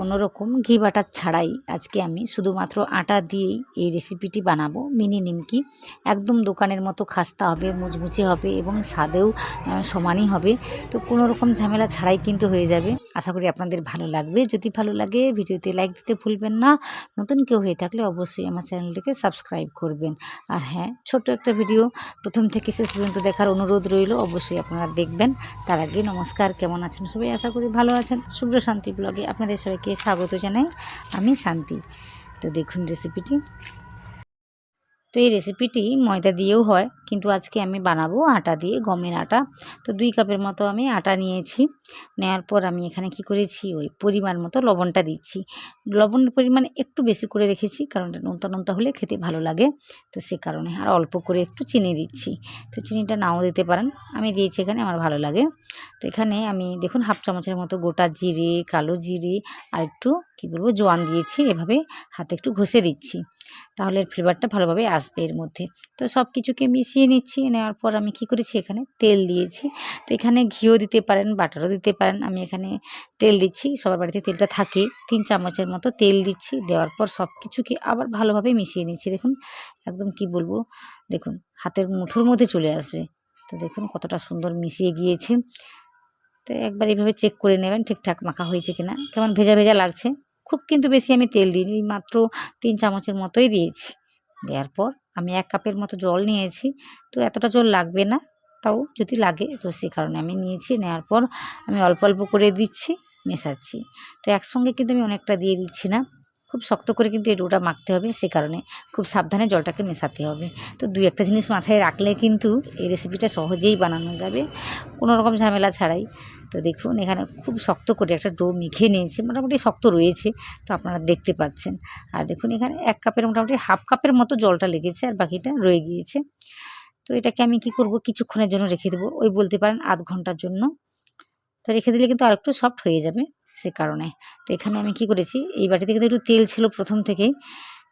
কোনো রকম ঘি বাটার ছাড়াই আজকে আমি শুধুমাত্র আটা দিয়েই এই রেসিপিটি বানাবো। মিনি নিমকি একদম দোকানের মতো খাস্তা হবে, মুচমুচে হবে এবং স্বাদেও সমানই হবে। তো কোনো রকম ঝামেলা ছাড়াই কিন্তু হয়ে যাবে। আশা করি আপনাদের ভালো লাগবে। যদি ভালো লাগে ভিডিওতে লাইক দিতে ভুলবেন না। নতুন কেউ হয়ে থাকলে অবশ্যই আমার চ্যানেলটিকে সাবস্ক্রাইব করবেন। আর হ্যাঁ ছোট্ট একটা ভিডিও প্রথম থেকে শেষ পর্যন্ত দেখার অনুরোধ রইল। অবশ্যই আপনারা দেখবেন। তার আগে নমস্কার। কেমন আছেন সবাই? আশা করি ভালো আছেন। শুভ্র শান্তি ব্লগে আপনাদের সবাইকে স্বাগত জানাই আমি শান্তি। তো দেখুন রেসিপিটি তো এই রেসিপিটি ময়দা দিয়েও হয়, কিন্তু আজকে আমি বানাবো আটা দিয়ে গমের আটা। তো দুই কাপের মতো আমি আটা নিয়েছি। নেওয়ার পর আমি এখানে কি করেছি? ওই পরিমাণ মতো লবণটা দিচ্ছি। লবণের পরিমাণ একটু বেশি করে রেখেছি, কারণ এটা নোনতা নোনতা হলে খেতে ভালো লাগে। তো সে কারণে আর অল্প করে একটু চিনি দিচ্ছি। তো চিনিটা নাও দিতে পারেন, আমি দিয়েছি এখানে, আমার ভালো লাগে। তো এখানে আমি দেখুন, হাফ চামচের মতো গোটা জিরে, কালো জিরে, আর একটু, কী বলব, জোয়ান দিয়েছি, এভাবে হাতে একটু ঘষে দিচ্ছি। তাহলে ফ্লেভারটা ভালোভাবে আসবে এর মধ্যে। তো সব কিছুকে মিশিয়ে নিচ্ছি, নেওয়ার পর আমি কি করেছি এখানে? তেল দিয়েছি। তো এখানে ঘিও দিতে পারেন, বাটারও দিতে পারেন। আমি এখানে তেল দিচ্ছি, সবার বাড়িতে তেলটা থাকে। তিন চামচের মতো তেল দিচ্ছি, দেওয়ার পর সব কিছুকে আবার ভালোভাবে মিশিয়ে নিচ্ছি। দেখুন, একদম কি বলব? দেখুন, হাতের মুঠোর মধ্যে চলে আসবে। তো দেখুন, কতটা সুন্দর মিশিয়ে গিয়েছে। তো একবার এইভাবে চেক করে নেবেন, ঠিকঠাক মাখা হয়েছে কিনা। কেমন ভেজা ভেজা লাগছে? খুব কিন্তু বেশি আমি তেল দিইনি, ওই মাত্র তিন চামচের মতোই দিয়েছি। দেওয়ার পর আমি এক কাপের মতো জল নিয়েছি, তো এতটা জল লাগবে না, তাও যদি লাগে তো সে কারণে আমি নিয়েছি, নেওয়ার পর আমি অল্প অল্প করে দিচ্ছি, মেশাচ্ছি। তো একসঙ্গে কিন্তু আমি অনেকটা দিয়ে দিচ্ছি না। খুব শক্ত করে কিন্তু এই ডোটা মাখতে হবে সে কারণে খুব সাবধানে জলটাকে মেশাতে হবে। তো দুই একটা জিনিস মাথায় রাখলে কিন্তু এই রেসিপিটা সহজেই বানানো যাবে, কোনো রকম ঝামেলা ছাড়াই। তো দেখুন, এখানে খুব শক্ত করে একটা ডো মেখে নিয়েছে, মোটামুটি শক্ত রয়েছে, তো আপনারা দেখতে পাচ্ছেন। আর দেখুন, এখানে এক কাপের মোটামুটি হাফ কাপের মতো জলটা লেগেছে আর বাকিটা রয়ে গিয়েছে। তো এটাকে আমি কি করব, কিছুক্ষণের জন্য রেখে দেবো, ওই বলতে পারেন আধ ঘণ্টার জন্য। তো রেখে দিলে কিন্তু আরেকটু সফট হয়ে যাবে। সে কারণে। তো এখানে আমি কি করেছি, এই বাটিতে কিন্তু একটু তেল ছিল প্রথম থেকেই।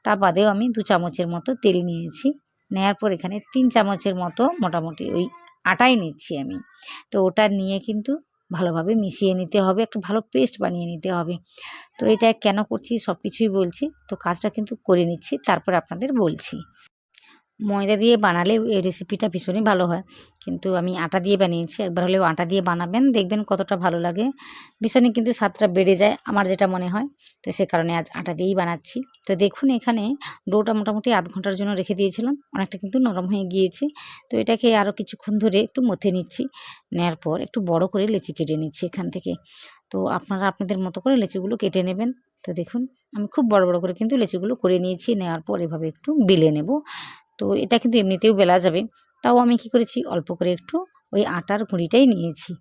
তা বাদেও আমি দু চামচের মতো তেল নিয়েছি। নেওয়ার পর এখানে তিন চামচের মতো মোটামুটি ওই আটাই নিচ্ছি আমি। তো ওটা নিয়ে কিন্তু ভালোভাবে মিশিয়ে নিতে হবে, একটা ভালো পেস্ট বানিয়ে নিতে হবে। তো এটা কেন করছি সব কিছুই বলছি। তো কাজটা কিন্তু করে নিচ্ছি, তারপর আপনাদের বলছি। ময়দা দিয়ে বানালেও এই রেসিপিটা ভীষণই ভালো হয়। কিন্তু আমি আটা দিয়ে বানিয়েছি, একবার হলেও আটা দিয়ে বানাবেন, দেখবেন কতটা ভালো লাগে। ভীষণই কিন্তু স্বাদটা বেড়ে যায় আমার যেটা মনে হয়। তো সে কারণে আজ আটা দিয়েই বানাচ্ছি। তো দেখুন, এখানে ডোটা মোটামুটি আধ ঘণ্টার জন্য রেখে দিয়েছিলাম। অনেকটা কিন্তু নরম হয়ে গিয়েছে। তো এটাকে আরও কিছুক্ষণ ধরে একটু মথে নিচ্ছি। নেওয়ার পর একটু বড় করে লেচি কেটে নিচ্ছি এখান থেকে। তো আপনারা আপনাদের মতো করে লেচিগুলো কেটে নেবেন। তো দেখুন, আমি খুব বড় বড় করে কিন্তু লেচিগুলো করে নিয়েছি। নেওয়ার পর এভাবে একটু বেলে নেব। তো এটা কিন্তু এমনিতেও বেলা যাবে। তাও আমি কি করেছি, অল্প করে একটু ওই আটার গুঁড়িটাই নিয়েছি।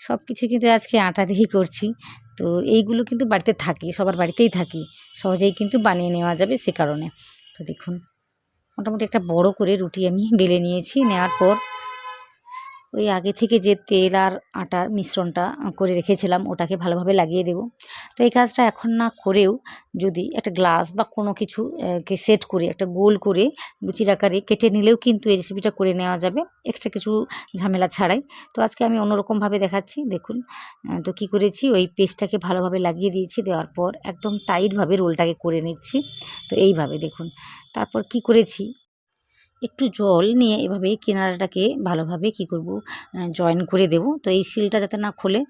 সব কিছু কিন্তু আজকে আটা দিয়েই করছি। তো এইগুলো কিন্তু বাড়িতে থাকে, সবার বাড়িতেই থাকে। সহজেই কিন্তু বানিয়ে নেওয়া যাবে সে কারণে। তো দেখুন, মোটামুটি একটা বড় করে রুটি আমি বেলে নিয়েছি। নেওয়ার পর ওই আগে থেকে যে তেল আর আটার মিশ্রণটা করে রেখেছিলাম, ওটাকে ভালোভাবে লাগিয়ে দেব। তো এই কাজটা এখন না করেও যদি একটা গ্লাস বা কোনো কিছু কে সেট করে, একটা গোল করে লুচির আকারে কেটে নিলেও কিন্তু এই রেসিপিটা করে নেওয়া যাবে এক্সট্রা কিছু ঝামেলা ছাড়াই। তো আজকে আমি অন্যরকমভাবে দেখাচ্ছি, দেখুন তো কি করেছি, ওই পেস্টটাকে ভালোভাবে লাগিয়ে দিয়েছি, দেওয়ার পর একদম টাইটভাবে রোলটাকে করে নিচ্ছি। তো এইভাবে দেখুন, তারপর কি করেছি একটু জল নিয়ে এভাবে কিনারাটাকে ভালোভাবে কি করব জয়েন করে দেব। তো এই সিলটা যাতে না খোলে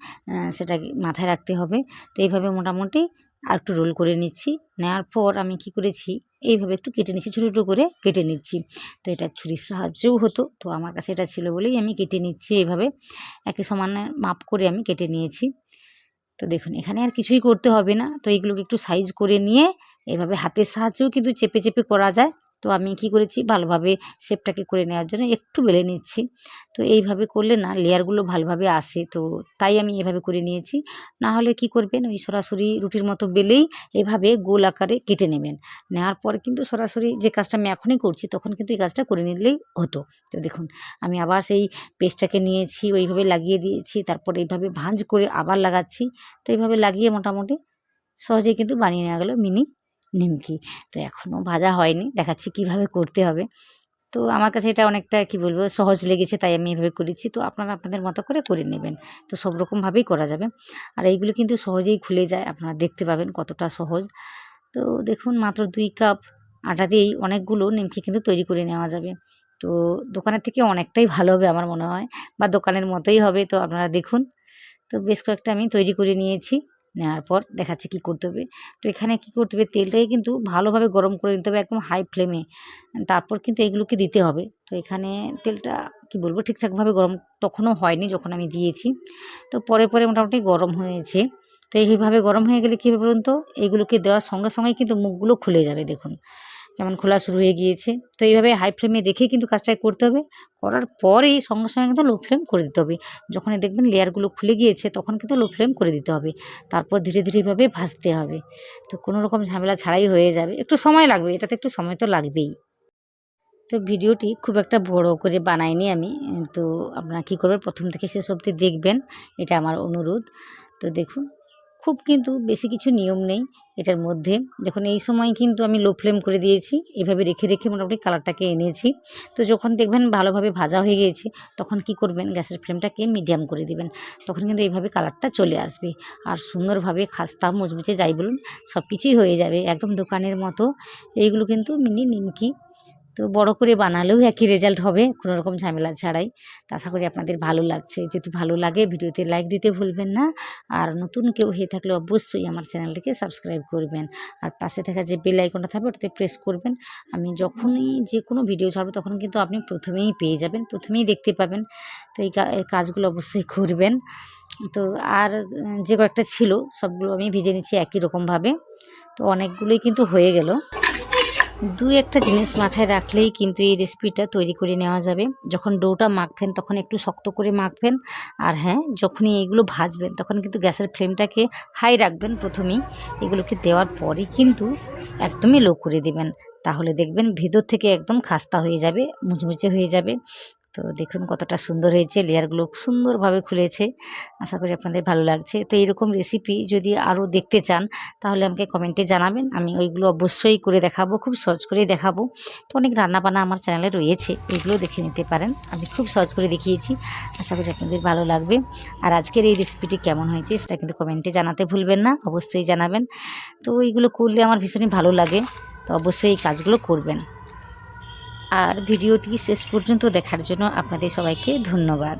সেটাকে মাথায় রাখতে হবে। তো এইভাবে মোটামুটি আর একটু রোল করে নিচ্ছি। নেওয়ার পর আমি কি করেছি, এইভাবে একটু কেটে নিচ্ছি, ছোটো ছোটো করে কেটে নিচ্ছি। তো এটা ছুরির সাহায্যেও হতো। তো আমার কাছে এটা ছিল বলেই আমি কেটে নিচ্ছি এইভাবে। একই সমানে মাপ করে আমি কেটে নিয়েছি। তো দেখুন, এখানে আর কিছুই করতে হবে না। তো এইগুলোকে একটু সাইজ করে নিয়ে, এভাবে হাতের সাহায্যেও কিন্তু চেপে চেপে করা যায়। তো আমি কি করেছি? ভালোভাবে শেপটাকে করে নেওয়ার জন্য একটু বেলে নিচ্ছি। তো এইভাবে করলে না লেয়ারগুলো ভালোভাবে আসে। তো তাই আমি এভাবে করে নিয়েছি। না হলে কি করবেন? ওই সরাসরি রুটির মতো বেলেই এভাবে গোল আকারে কেটে নেবেন। নেওয়ার পর কিন্তু সরাসরি যে কাজটা আমি এখনই করছি, তখন কিন্তু এই কাজটা করে নিলেই হতো। তো দেখুন, আমি আবার সেই পেস্টটাকে নিয়েছি, ওইভাবে লাগিয়ে দিয়েছি, তারপর এইভাবে ভাঁজ করে আবার লাগাচ্ছি। তো এইভাবে লাগিয়ে মোটামুটি সহজেই কিন্তু বানিয়ে নেওয়া গেলো মিনি নিমকি। তো এখনও ভাজা হয়নি, দেখাচ্ছি কীভাবে করতে হবে। তো আমার কাছে এটা অনেকটা, কি বলব, সহজ লেগেছে, তাই আমি এভাবে করেছি। তো আপনারা আপনাদের মতো করে করে নেবেন। তো সব রকমভাবেই করা যাবে। আর এইগুলো কিন্তু সহজেই খুলে যায়, আপনারা দেখতে পাবেন কতটা সহজ। তো দেখুন, মাত্র দুই কাপ আটা দিয়েই অনেকগুলো নিমকি কিন্তু তৈরি করে নেওয়া যাবে। তো দোকানের থেকে অনেকটাই ভালো হবে আমার মনে হয়, বা দোকানের মতোই হবে। তো আপনারা দেখুন, তো বেশ কয়েকটা আমি তৈরি করে নিয়েছি। নেওয়ার পর দেখাচ্ছে কী করতে হবে। তো এখানে কী করতে হবে? তেলটাকে কিন্তু ভালোভাবে গরম করে নিতে হবে একদম হাই ফ্লেমে তারপর কিন্তু এগুলোকে দিতে হবে। তো এখানে তেলটা কি বলব? ঠিকঠাকভাবে গরম তখনও হয়নি যখন আমি দিয়েছি। তো পরে পরে মোটামুটি গরম হয়েছে। তো এইভাবে গরম হয়ে গেলে কী হবে বলুন তো? এইগুলোকে দেওয়ার সঙ্গে সঙ্গে কিন্তু মুখগুলো খুলে যাবে, দেখুন। কেমন খোলা শুরু হয়ে গিয়েছে। তো এইভাবে হাই ফ্লেমে রেখেই কিন্তু কাজটা করতে হবে। করার পরেই সঙ্গে সঙ্গে কিন্তু লো ফ্লেম করে দিতে হবে। যখনই দেখবেন লেয়ারগুলো খুলে গিয়েছে, তখন কিন্তু লো ফ্লেম করে দিতে হবে। তারপর ধীরে ধীরে এভাবে ভাজতে হবে। তো কোনো রকম ঝামেলা ছাড়াই হয়ে যাবে। একটু সময় লাগবে, এটাতে একটু সময় তো লাগবেই। তো ভিডিওটি খুব একটা বড় করে বানাইনি আমি। তো আপনারা কী করবেন? প্রথম থেকে শেষ অবধি দেখবেন। এটা আমার অনুরোধ। তো দেখুন। খুব কিন্তু বেশি কিছু নিয়ম নেই এটার মধ্যে। দেখুন এই সময় কিন্তু আমি লো ফ্লেম করে দিয়েছি, এভাবে রেখে রেখে মোটামুটি কালারটাকে এনেছি। তো যখন দেখবেন ভালোভাবে ভাজা হয়ে গিয়েছে, তখন কি করবেন? গ্যাসের ফ্লেমটাকে মিডিয়াম করে দিবেন। তখন কিন্তু এইভাবে কালারটা চলে আসবে। আর সুন্দরভাবে খাস্তা মুচমুচে যাই বলুন সব কিছুই হয়ে যাবে। একদম দোকানের মতো। এইগুলো কিন্তু মিনি নিমকি। তো বড় করে বানালেও একই রেজাল্ট হবে, কোনো রকম ঝামেলা ছাড়াই। তো আশা করি আপনাদের ভালো লাগছে। যদি ভালো লাগে ভিডিওতে লাইক দিতে ভুলবেন না। আর নতুন কেউ হয়ে থাকলে অবশ্যই আমার চ্যানেলটিকে সাবস্ক্রাইব করবেন। আর পাশে থাকা যে বেল আইকনটা থাকবে, ওটাতে প্রেস করবেন। আমি যখনই যে কোনো ভিডিও ছাড়বো, তখন কিন্তু আপনি প্রথমেই পেয়ে যাবেন, প্রথমেই দেখতে পাবেন। তো এই কাজগুলো অবশ্যই করবেন। তো আর, যে কয়েকটা ছিল, সবগুলো আমি ভেজে নিচ্ছি একই রকমভাবে। তো অনেকগুলোই কিন্তু হয়ে গেল। দু একটা জিনিস মাথায় রাখলেই কিন্তু এই রেসিপিটা তৈরি করে নেওয়া যাবে। যখন ডোটা মাখবেন, তখন একটু শক্ত করে মাখবেন। আর হ্যাঁ যখনই এগুলো ভাজবেন, তখন কিন্তু গ্যাসের ফ্লেমটাকে হাই রাখবেন প্রথমেই। এগুলোকে দেওয়ার পরেই কিন্তু একদমই লো করে দেবেন। তাহলে দেখবেন ভেতর থেকে একদম খাস্তা হয়ে যাবে, মুচমুচে হয়ে যাবে। তো দেখুন কতটা সুন্দর হয়েছে, লেয়ারগুলো সুন্দরভাবে খুলেছে। আশা করি আপনাদের ভালো লাগছে। তো এইরকম রেসিপি যদি আরও দেখতে চান, তাহলে আমাকে কমেন্টে জানাবেন। আমি ওইগুলো অবশ্যই করে দেখাবো, খুব সহজ করে দেখাবো। তো অনেক রান্নাবান্না আমার চ্যানেলে রয়েছে, এগুলো দেখে নিতে পারেন। আমি খুব সহজ করে দেখিয়েছি, আশা করি আপনাদের ভালো লাগবে। আর আজকের এই রেসিপিটি কেমন হয়েছে, সেটা কিন্তু কমেন্টে জানাতে ভুলবেন না, অবশ্যই জানাবেন। তো এইগুলো করলে আমার ভীষণই ভালো লাগে। তো অবশ্যই এই কাজগুলো করবেন। আর ভিডিওটি শেষ পর্যন্ত দেখার জন্য আপনাদের সবাইকে ধন্যবাদ।